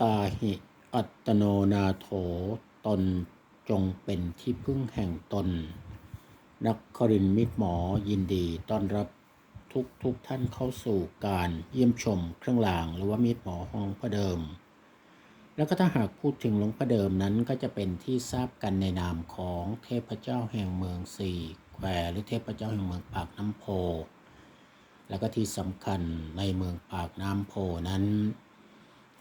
ตาหิอัตโนนาโถตนจงเป็นที่พึ่งแห่งตน นักครินมิตรหมอยินดีต้อนรับทุกทุกท่านเข้าสู่การเยี่ยมชมเครื่องรางหรือว่ามิตรหมอห้องพระเดิม แล้วก็ถ้าหากพูดถึงหลวงพ่อเดิมนั้นก็จะเป็นที่ทราบกันในนามของเทพเจ้าแห่งเมืองสี่แควหรือเทพเจ้าแห่งเมืองปากน้ำโพ แล้วก็ที่สำคัญในเมืองปากน้ำโพนั้น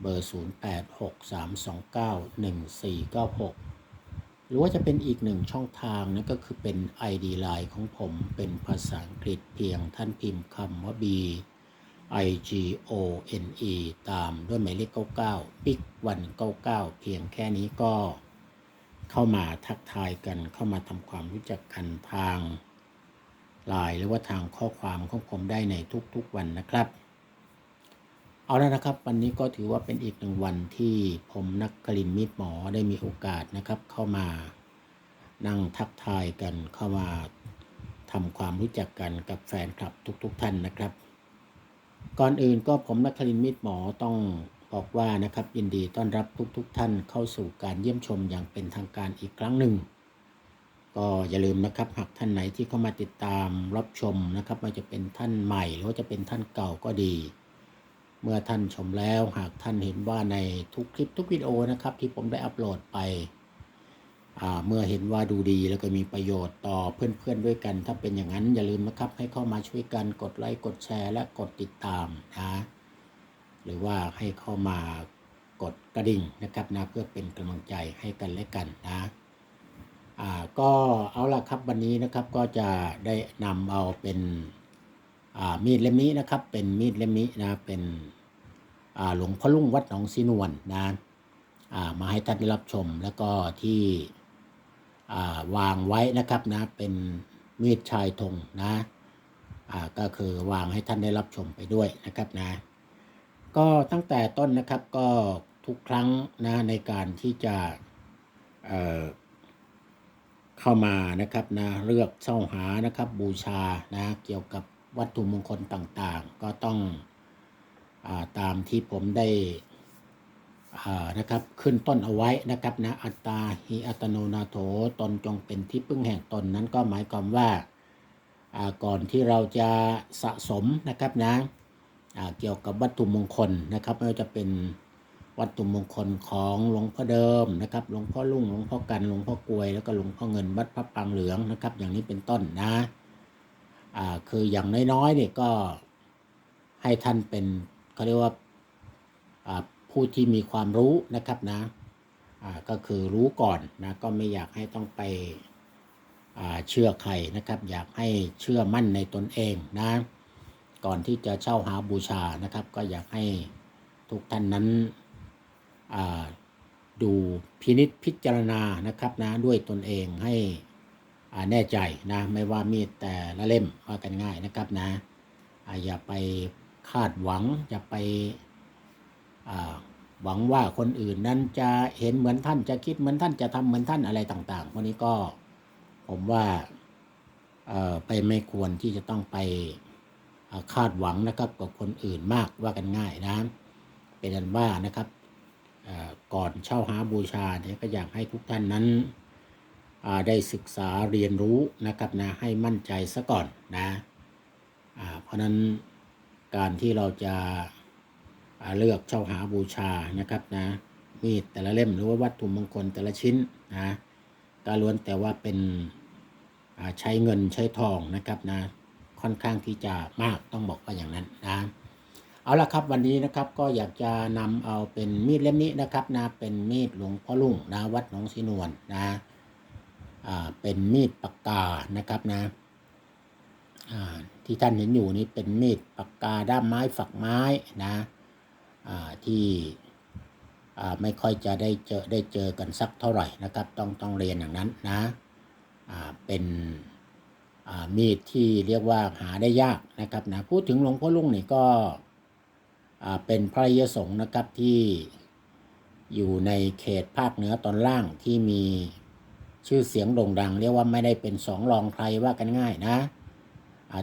เบอร์ 0863291496 หรือว่าจะเป็นอีกหนึ่งช่องทางนั่นก็คือเป็น ID Line ของผมเป็นภาษาอังกฤษเพียงท่านพิมพ์คำว่า B I G O N E ตามด้วยหมายเลข 99 Big วัน99 เพียงแค่นี้ก็เข้ามาทักทายกันเข้ามาทำความรู้จักกันทางไลน์หรือว่าทางข้อความของผมได้ในทุกๆวันนะครับ เอาแล้วนะครับ วันนี้ก็ถือว่าเป็นอีกหนึ่งวันที่ผมนักกลินมิตรหมอได้มีโอกาสนะครับ เข้ามานั่งทักทายกันเข้ามาทำความรู้จักกันกับแฟนคลับทุกๆท่านนะครับ ก่อนอื่นก็ผมนักคลินมิตรหมอต้องบอกว่านะครับยินดีต้อนรับทุกๆทท่านเข้าสู่การเยี่ยมชมอย่างเป็นทางการอีกครั้งหนึ่ง ก็อย่าลืมนะครับหากท่านไหนที่เข้ามาติดตามรับชมนะครับไม่ว่าจะเป็นท่านใหม่หรือว่าจะเป็นท่านเก่าก็ดี เมื่อท่านชมแล้วหากท่านเห็นว่าในทุกคลิปทุกวิดีโอนะครับ ที่ผมได้อัปโหลดไปเมื่อเห็นว่าดูดีแล้วก็มีประโยชน์ต่อเพื่อนๆด้วยกัน ถ้าเป็นอย่างนั้นอย่าลืมนะครับ ให้เข้ามาช่วยกันกดไลค์กดแชร์ และกดติดตามนะหรือว่าให้เข้ามากดกระดิ่งนะครับนะเพื่อเป็นกำลังใจให้กันและกันนะอ่าก็เอาล่ะครับวันนี้นะครับก็จะได้นำเอาเป็นอ่ามีดเล่มนี้นะครับ เป็นมีดเล่มนี้นะเป็น หลวงพ่อลุ่งวัดหนองสีนวลนะมาให้ท่านได้รับชมแล้วก็ที่วางไว้นะครับนะเป็นมีดชายธงนะก็คือวางให้ท่านได้รับชมไปด้วยนะครับนะก็ตั้งแต่ต้นนะครับก็ทุกครั้งนะในการที่จะเเข้ามานะครับนะเลือกเช่าหานะครับบูชานะเกี่ยวกับวัตถุมงคลต่างๆ ก็ต้อง ตามที่ผมได้นะครับขึ้นต้นเอาไว้นะครับนะอัตตาหิอัตโนนาโถตนจงเป็นที่พึ่งแห่งตนนั้นก็หมายความว่าก่อนที่เราจะสะสมนะครับนะเกี่ยวกับวัตถุมงคลนะครับไม่ว่าจะเป็นวัตถุมงคลของหลวงพ่อเดิมนะครับหลวงพ่อลุ่งหลวงพ่อกันหลวงพ่อกลวยแล้วก็หลวงพ่อเงินวัดพระปางเหลืองนะครับ อย่างนี้เป็นต้นนะคืออย่างน้อยๆเนี่ยก็ให้ท่านเป็น เขาเรียกว่าผู้ที่มีความรู้นะครับนะก็คือรู้ก่อนนะก็ไม่อยากให้ต้องไปเชื่อใครนะครับ อยากให้เชื่อมั่นในตนเองนะก่อนที่จะเช่าหาบูชานะครับ ก็อยากให้ทุกท่านนั้นดูพินิษพิจารณานะครับนะด้วยตนเองให้แน่ใจนะไม่ว่ามีดแต่ละเล่มว่ากันง่ายนะครับนะออย่าไป คาดหวังอย่าไปหวังว่าคนอื่นนั้นจะเห็นเหมือนท่านจะคิดเหมือนท่านจะทำเหมือนท่านอะไรต่างๆพวกนี้ก็ผมว่าไปไม่ควรที่จะต้องไปคาดหวังนะครับกับคนอื่นมากว่ากันง่ายนะเป็นอันว่านะครับก่อนเช่าหาบูชาเนี่ยก็อยากให้ทุกท่านนั้นได้ศึกษาเรียนรู้นะครับนะให้มั่นใจซะก่อนนะเพราะนั้น การที่เราจะเลือกเช่าหาบูชานะครับนะมีดแต่ละเล่มหรือว่าวัตถุมงคลแต่ละชิ้นนะก็ล้วนแต่ว่าเป็นใช้เงินใช้ทองนะครับนะค่อนข้างที่จะมากต้องบอกว่าอย่างนั้นนะเอาละครับวันนี้นะครับก็อยากจะนำเอาเป็นมีดเล่มนี้นะครับนะเป็นมีดหลวงพ่อลุ่งนะวัดหนองสีนวลนะอ่าเป็นมีดปากกานะครับนะ ที่ท่านเห็นอยู่นี้เป็นมีดปากกาด้ามไม้ฝักไม้นะที่ไม่ค่อยจะได้เจอได้เจอกันสักเท่าไหร่นะครับ ต้องต้องเรียนอย่างนั้นนะเป็นมีดที่เรียกว่าหาได้ยากนะครับนะพูดถึงหลวงพ่อลุงนี่ก็เป็นพระยสงฆ์นะครับที่อยู่ในเขตภาคเหนือตอนล่างที่มีชื่อเสียงโด่งดัง เรียกว่าไม่ได้เป็นสองรองใครว่ากันง่ายนะ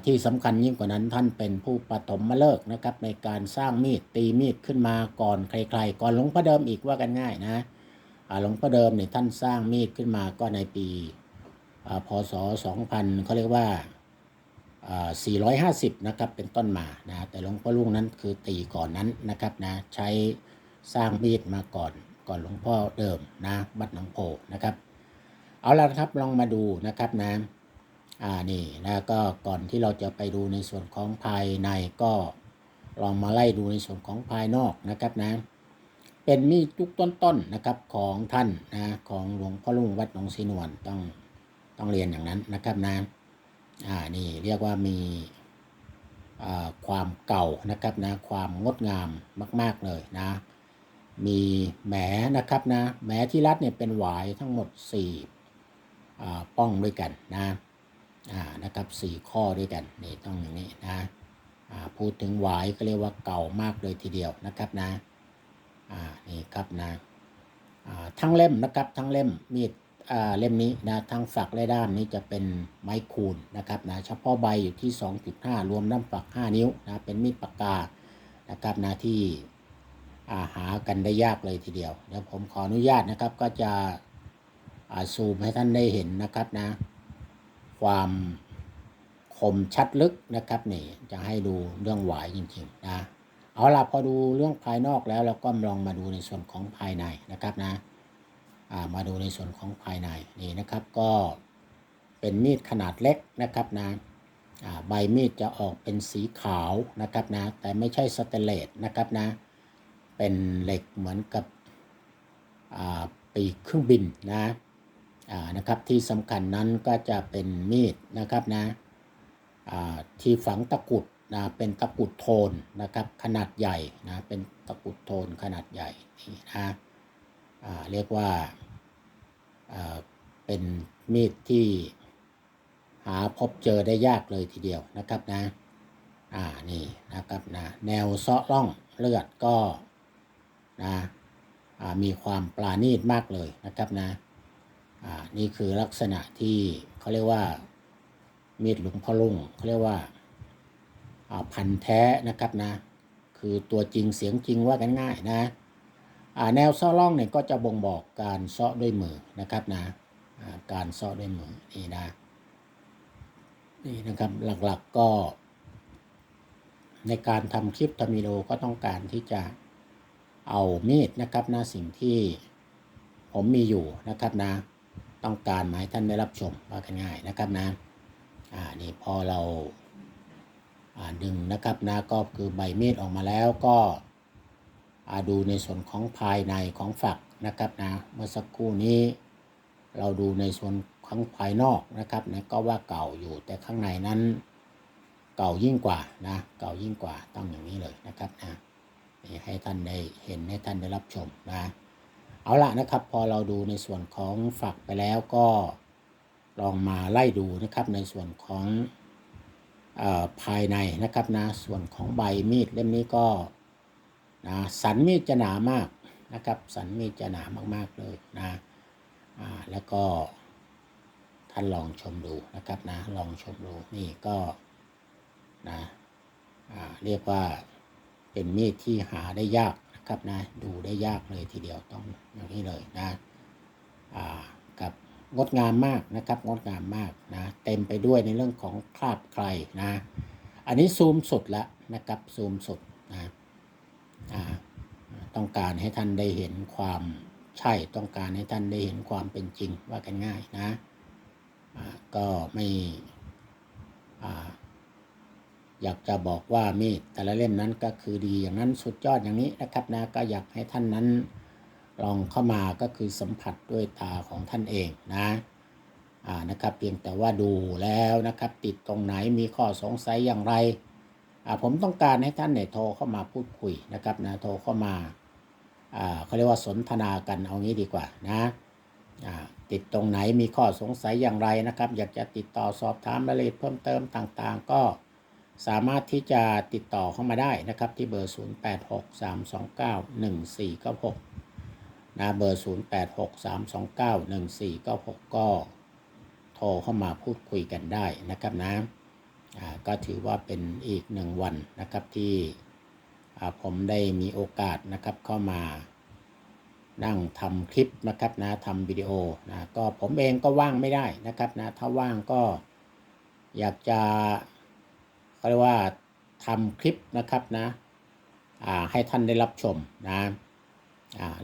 ที่สำคัญยิ่งกว่านั้นท่านเป็นผู้ปฐมมาเลิกนะครับในการสร้างมีดตีมีดขึ้นมาก่อนใครๆ ก่อนหลวงพ่อเดิมอีกว่ากันง่ายนะหลวงพ่อเดิมเนี่ยท่านสร้างมีดขึ้นมาก็ในปีอพศ 2000เขาเรียกว่าอ่า 450 นะครับเป็นต้นมานะแต่หลวงพ่อลุงนั้นคือตีก่อนนั้นนะครับนะใช้สร้างมีดมาก่อนก่อนหลวงพ่อเดิมนะบัดหนองโพนะครับ เอาละครับลองมาดูนะครับนะ อ่านี่นะก็ก่อนที่เราจะไปดูในส่วนของภายในก็ลองมาไล่ดูในส่วนของภายนอกนะครับนะ เป็นมีดยุคต้นๆนะครับของท่านนะของหลวงพ่อลุงวัดหนองสีนวลต้องต้องเรียนอย่างนั้นนะครับนะอ่านี่เรียกว่ามีอ่าความเก่านะครับนะความงดงามมาก ๆเลยนะ มีแหมนะครับนะแหมที่รัดเนี่ยเป็นหวายทั้งหมด4อ่าป้องด้วยกันนะ นะครับสี่ข้อด้วยกันนี่ต้องอย่างนี้นะอ่าพูดถึงหวายก็เรียกว่าเก่ามากเลยทีเดียวนะครับนะอ่านี่ครับนะอ่าทั้งเล่มนะครับทั้งเล่มมีดอ่าเล่มนี้นะทั้งฝักและด้ามนี้จะเป็นไม้คูนนะครับนะเฉพาะใบอยู่ที่ 2.5 รวมด้ามฝัก 5 นิ้วนะเป็นมีดปากกานะครับนะที่าหากันได้ยากเลยทีเดียวเดี๋ยวผมขออนุญาตนะครับก็จะอ่าซูมให้ท่านได้เห็นนะครับนะ ความคมชัดลึกนะครับนี่จะให้ดูเรื่องหวายจริงๆนะเอาล่ะพอดูเรื่องภายนอกแล้วเราก็ลองมาดูในส่วนของภายในนะครับนะามาดูในส่วนของภายในนี่นะครับก็เป็นมีดขนาดเล็กนะครับนะใบมีดจะออกเป็นสีขาวนะครับนะแต่ไม่ใช่สเตเลสนะครับนะเป็นเหล็กเหมือนกับปีกเครื่องบินนะ นะครับที่สำคัญนั้นก็จะเป็นมีดนะครับนะที่ฝังตะกุดนะเป็นตะกุดโทนนะครับขนาดใหญ่นะเป็นตะกุดโทนขนาดใหญ่นี่นะเรียกว่าเป็นมีดที่หาพบเจอได้ยากเลยทีเดียวนะครับนะอ่านี่นะครับนะแนวเซาะร่องเลือดก็นะมีความปราณีตมากเลยนะครับนะ นี่คือลักษณะที่เขาเรียกว่ามีดหลวงพ่อลุงเขาเรียกว่าพันแท้นะครับนะ คือตัวจริงเสียงจริงว่ากันง่ายนะแนวเซาะล่องเนี่ยก็จะบ่งบอกการเซาะด้วยมือนะครับนะการเซาะด้วยมือนี่นะนี่นะครับหลักๆก็ ในการทำคลิปทำวิดีโอก็ต้องการที่จะเอามีดนะครับนะสิ่งที่ผมมีอยู่นะครับนะ ต้องการมาให้ท่านได้รับชมว่ากันง่ายนะครับนะอ่านี่พอเราอ่าดึงนะครับนะก็คือใบมีดออกมาแล้วก็อ่าดูในส่วนของภายในของฝักนะครับนะเมื่อสักครู่นี้ เราดูในส่วนของภายนอกนะครับนะก็ว่าเก่าอยู่แต่ข้างในนั้นเก่ายิ่งกว่านะเก่ายิ่งกว่าต้องอย่างนี้เลยนะครับนะให้ท่านได้เห็นให้ท่านได้รับชมนะ เอาละนะครับ พอเราดูในส่วนของฝักไปแล้วก็ลองมาไล่ดูนะครับในส่วนของออภายในนะครับนะส่วนของใบมีดเล่มนี้ก็นะสันมีดจะหนามากนะครับสันมีดจะหนามากๆเลยนะอ่าแล้วก็ท่านลองชมดูนะครับนะลองชมดูนี่ก็นะอ่าเรียกว่าเป็นมีดที่หาได้ยาก นะครับนะดูได้ยากเลยทีเดียวต้องอย่างนี้เลยนะอ่ากับงดงามมากนะครับงดงามมากนะเต็มไปด้วยในเรื่องของคราบใครนะอันนี้ซูมสุดล้วนะครับซูมสุดนะอ่าต้องการให้ท่านได้เห็นความใช่ต้องการให้ท่านได้เห็นความเป็นจริงว่ากันง่ายนะอ่าก็ไม่อ่า อยากจะบอกว่ามีดแต่ละเล่มนั้นก็คือดีอย่างนั้นสุดยอดอย่างนี้นะครับนะก็อยากให้ท่านนั้นลองเข้ามาก็คือสัมผัสด้วยตาของท่านเองนะอ่านะครับเพียงแต่ว่าดูแล้วนะครับ ติดตรงไหนมีข้อสงสัยอย่างไรอ่าผมต้องการให้ท่านเนี่ยโทรเข้ามาพูดคุยนะครับนะโทรเข้ามาอ่าเขาเรียกว่าสนทนากันเอางี้ดีกว่านะอ่าติดตรงไหนมีข้อสงสัยอย่างไรนะครับ อยากจะติดต่อสอบถามรายละเอียดเพิ่มเติมต่างๆ ก็ สามารถที่จะติดต่อเข้ามาได้นะครับที่เบอร์ 0863291496นะเบอร์ 0863291496 ก็โทรเข้ามาพูดคุยกันได้นะครับนะก็ถือว่าเป็นอีกหนึ่งวันนะครับที่ผมได้มีโอกาสนะครับเข้ามานั่งทำคลิปนะครับนะทำวิดีโอนะก็ผมเองก็ว่างไม่ได้นะครับนะถ้าว่างก็อยากจะ เขาเรียกว่าทำคลิปนะครับนะให้ท่านได้รับชมนะ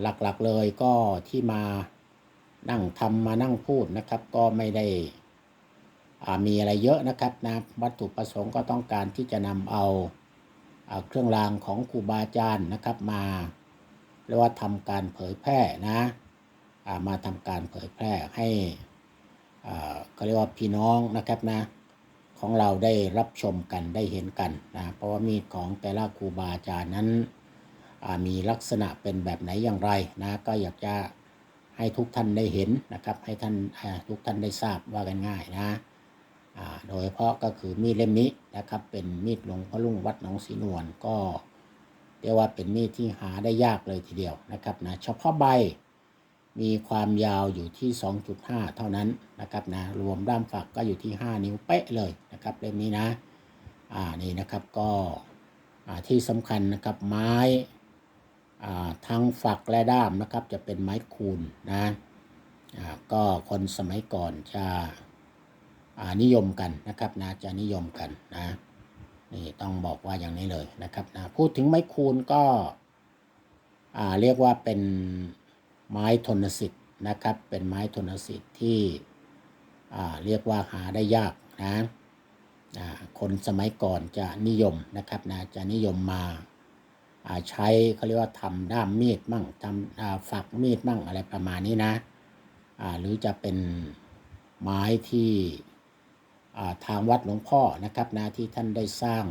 หลักๆเลยก็ที่มานั่งทำมานั่งพูดนะครับ ก็ไม่ได้มีอะไรเยอะนะครับนะวัตถุประสงค์ก็ต้องการที่จะนำเอาเครื่องรางของครูบาอาจารย์นะครับมาเรียกว่าทำการเผยแพร่นะมาทำการเผยแพร่ให้เขาเรียกว่าพี่น้องนะครับนะ ของเราได้รับชมกันได้เห็นกันนะเพราะว่ามีดของแต่ละครูบาอาจารย์นั้นมีลักษณะเป็นแบบไหนอย่างไรนะก็อยากจะให้ทุกท่านได้เห็นนะครับ ให้ท่านทุกท่านได้ทราบว่ากันง่ายนะโดยเฉพาะก็คือมีดเล่มนี้นะครับเป็นมีดหลวงพ่อลุงวัดหนองสีนวลก็เรียกว่าเป็นมีดที่หาได้ยากเลยทีเดียวนะครับนะเฉพาะใบมีความยาวอยู่ที่ 2.5 เท่านั้นนะครับนะรวมด้ามฝักก็อยู่ที่ 5 นิ้วเป๊ะเลย นะครับเล่มนี้นะอ่านี่นะครับก็อ่าที่สำคัญนะครับไม้อ่าทั้งฝักและด้ามนะครับจะเป็นไม้คูนนะอ่าก็คนสมัยก่อนจะอ่านิยมกันนะครับนะจะนิยมกันนะนี่ต้องบอกว่าอย่างนี้เลยนะครับนะพูดถึงไม้คูนก็อ่าเรียกว่าเป็นไม้ทนสิทธิ์นะครับเป็นไม้ทนสิทธิ์ที่อ่าเรียกว่าหาได้ยากนะ คนสมัยก่อนจะนิยมนะครับนะจะนิยมมาใช้เขาเรียกว่าทำด้ามมีดมั่งทำฝักมีดมั่งอะไรประมาณนี้นะหรือจะเป็นไม้ที่ทางวัดหลวงพ่อนะครับนะที่ท่านได้สร้าง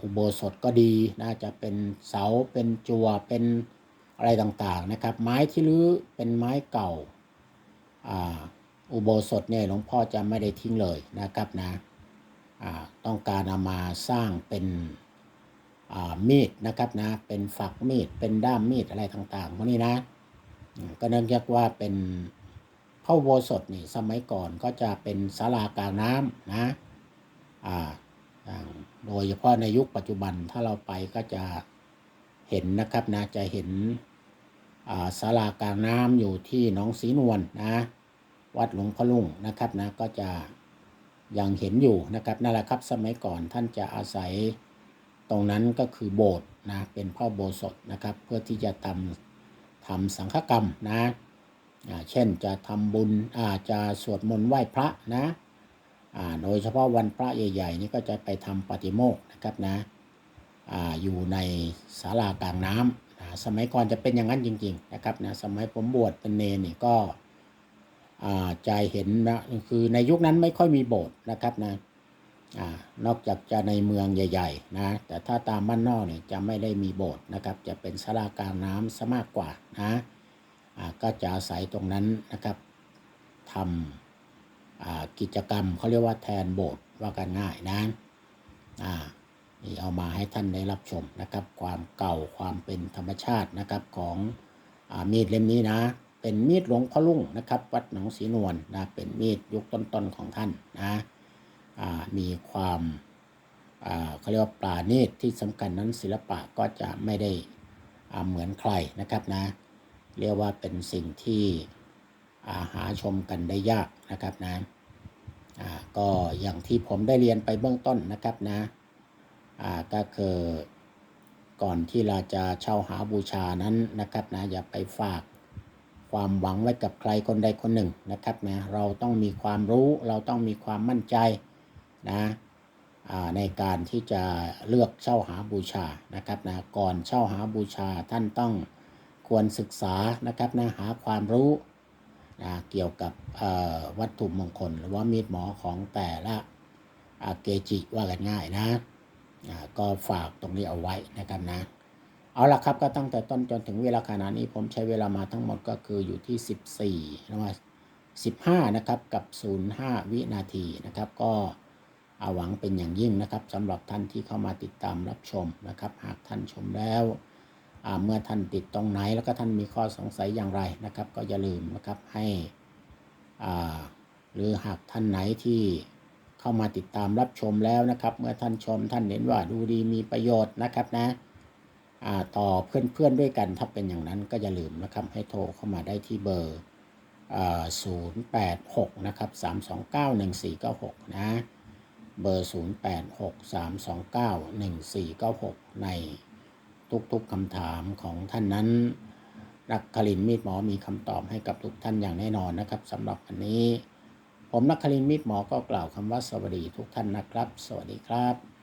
อุโบสถก็ดีน่าจะเป็นเสาเป็นจัวเป็นอะไรต่างๆนะครับ ไม้ที่รื้อเป็นไม้เก่าอ,อุโบสถเนี่ยหลวงพ่อจะไม่ได้ทิ้งเลยนะครับนะ ต้องการเอามาสร้างเป็นมีดนะครับนะ เป็นฝักมีด เป็นด้ามมีดอะไรต่างๆพวกนี้นะ ก็เนื่องจากว่าเป็นพระโบสถนี่สมัยก่อนก็จะเป็นศาลากลางน้ำนะโดยเฉพาะในยุคปัจจุบันถ้าเราไปก็จะเห็นนะครับนะ จะเห็นศาลากลางน้ำอยู่ที่หนองสีนวลนะวัดหลวงพ่อลุงนะครับนะ ก็จะ ยังเห็นอยู่นะครับนั่นแหละครับสมัยก่อนท่านจะอาศัยตรงนั้นก็คือโบสถ์นะเป็นพระอุโบสถนะครับ เพื่อที่จะทำทำสังฆกรรมนะเช่นจะทำบุญอาจะสวดมนต์ไหว้พระนะโดยเฉพาะวันพระใหญ่ๆนี่ก็จะไปทำปฏิโมกข์นะครับนะออยู่ในศาลากลางน้ำสมัยก่อนจะเป็นอย่างนั้นจริง ๆ นะครับนะสมัยผมบวชเป็นเนรนี่ก็ จะเห็นนะคือในยุคนั้นไม่ค่อยมีโบสถ์นะครับนะอนอกจากจะในเมืองใหญ่ ๆ นะ แต่ถ้าตามบ้านนอกเนี่ยจะไม่ได้มีโบสถ์นะครับ จะเป็นศาลากลางน้ำซะมากกว่านะก็จะอาศัยตรงนั้นนะครับทำกิจกรรมเขาเรียกว่าแทนโบสถ์ว่ากันง่ายนะนี่เอามาให้ท่านได้รับชมนะครับ ความเก่าความเป็นธรรมชาตินะครับของอมีดเล่มนี้นะ เป็นมีดหลวงพ่อลุ่งนะครับ วัดหนองสีนวลนะเป็นมีดยุคต้นๆของท่านนะมีความเขาเรียกว่าปราณีตที่สำคัญนั้นศิลปะก็จะไม่ได้เหมือนใครนะครับนะเรียกว่าเป็นสิ่งที่าหาชมกันได้ยากนะครับนะอ่าก็อย่างที่ผมได้เรียนไปเบื้องต้นนะครับนะอ่าก็คือก่อนที่เราจะเช่าหาบูชานั้นนะครับนะอย่าไปฝาก ความหวังไว้กับใครคนใดคนหนึ่งนะครับนะเราต้องมีความรู้เราต้องมีความมั่นใจนะในการที่จะเลือกเช่าหาบูชานะครับนะก่อนเช่าหาบูชาท่านต้องควรศึกษานะครับนะหาความรู้นะเกี่ยวกับวัตถุมงคล หรือว่ามีดหมอของแต่ละเกจิว่ากันง่ายนะก็ฝากตรงนี้เอาไว้นะครับนะ เอาละครับก็ตั้งแต่ต้นจนถึงเวลาขณะนี้ผมใช้เวลามาทั้งหมดก็คืออยู่ที่ 14นะว่า15 นะครับกับ 05 วินาทีนะครับ ก็อาหวังเป็นอย่างยิ่งนะครับสำหรับท่านที่เข้ามาติดตามรับชมนะครับ หากท่านชมแล้วเมื่อท่านติดตรงไหนแล้วก็ท่านมีข้อสงสัยอย่างไรนะครับ ก็อย่าลืมนะครับให้หรือหากท่านไหนที่เข้ามาติดตามรับชมแล้วนะครับ เมื่อท่านชมท่านเห็นว่าดูดีมีประโยชน์นะครับนะ ต่อเพื่อนๆด้วยกัน ถ้าเป็นอย่างนั้นก็อย่าลืมนะครับให้โทรเข้ามาได้ที่เบอร์ศูนย์แปดหกนะครับสามสองเก้าหนึ่งสี่เก้าหกนะ เบอร์ศูนย์แปดหกสามสองเก้าหนึ่งสี่เก้าหกในทุกๆคำถามของท่านนั้นนักคลินมีดหมอมีคำตอบให้กับทุกท่านอย่างแน่นอนนะครับสำหรับวันนี้ ผมนักคลินมีดหมอก็กล่าวคำว่าสวัสดีทุกท่านนะครับ สวัสดีครับ